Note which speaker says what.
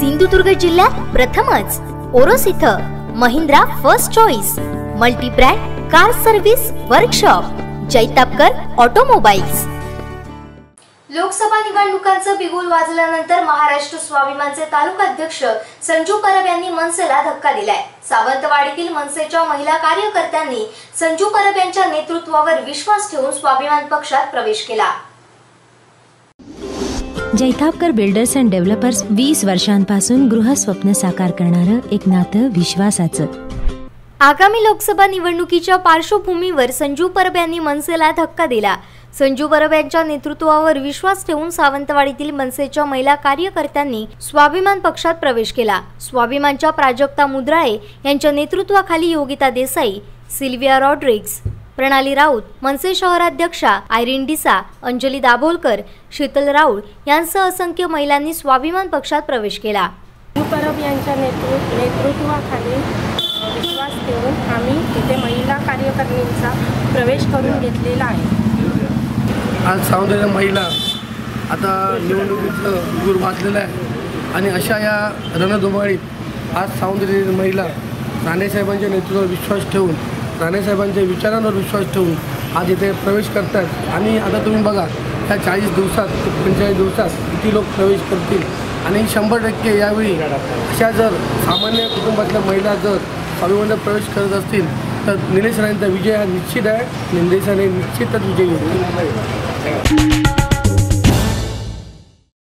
Speaker 1: सिंधुदुर्ग जिल्ह्यात प्रथमच. ओरोस इथं Mahindra first choice multi brand car service workshop Jaitapkar automobiles. Lok Sabha निवडणुकांचं बिगुल वाजल्यानंतर महाराष्ट्र स्वाभिमानचे तालुका अध्यक्ष संजू परब यांनी मनसेला धक्का दिलाय. सावंतवाडीतील मनसेच्या महिला कार्यकर्त्यांनी संजू परब यांच्या नेतृत्वावर विश्वास ठेवून स्वाभिमान पक्षात प्रवेश केला.
Speaker 2: जैतापकर बिल्डर्स अँड डेव्हलपर्स वीस वर्षांपासून गृहस्वप्न साकार करणारं एक नातं विश्वासाचं.
Speaker 1: आगामी लोकसभा निवडणुकीच्या पार्श्वभूमीवर संजू परब यांनी मनसेला धक्का दिला. संजू परब यांच्या नेतृत्वावर विश्वास ठेवून सावंतवाडीतील मनसेच्या महिला कार्यकर्त्यांनी स्वाभिमान पक्षात प्रवेश केला. स्वाभिमानच्या प्राजक्ता मुद्राळे यांच्या नेतृत्वाखाली योगिता देसाई सिल्विया रॉड्रिक्स प्रणाली राऊत मनसे शहराध्यक्षा आयरिन डिसा अंजली दाभोलकर शीतल राऊळ यांसह असंख्य महिलांनी स्वाभिमान पक्षात प्रवेश केला.
Speaker 3: परब यांच्या नेतृ नेतृत्वाखाली विश्वास ठेवून आम्ही इथे महिला कार्यकारिणींचा प्रवेश करून घेतलेला आहे.
Speaker 4: आज सावंतवाडी महिला आता निवडणुकीचं दूर वाचलेलं आहे. आणि अशा या रणधुमाळीत आज सावंतवाडी महिला राणेसाहेबांच्या नेतृत्वावर विश्वास ठेवून राणेसाहेबांच्या विचारांवर विश्वास ठेवून आज इथे प्रवेश करतात आणि आता तुम्ही बघा ह्या चाळीस दिवसात पंचेचाळीस दिवसात किती लोक प्रवेश करतील? आणि शंभर टक्के यावेळी अशा जर सामान्य कुटुंबातल्या महिला जर स्वाभिमानात प्रवेश करत असतील तर निलेश राणेंचा विजय हा निश्चित आहे. निलेश राणे निश्चितच विजय होतील.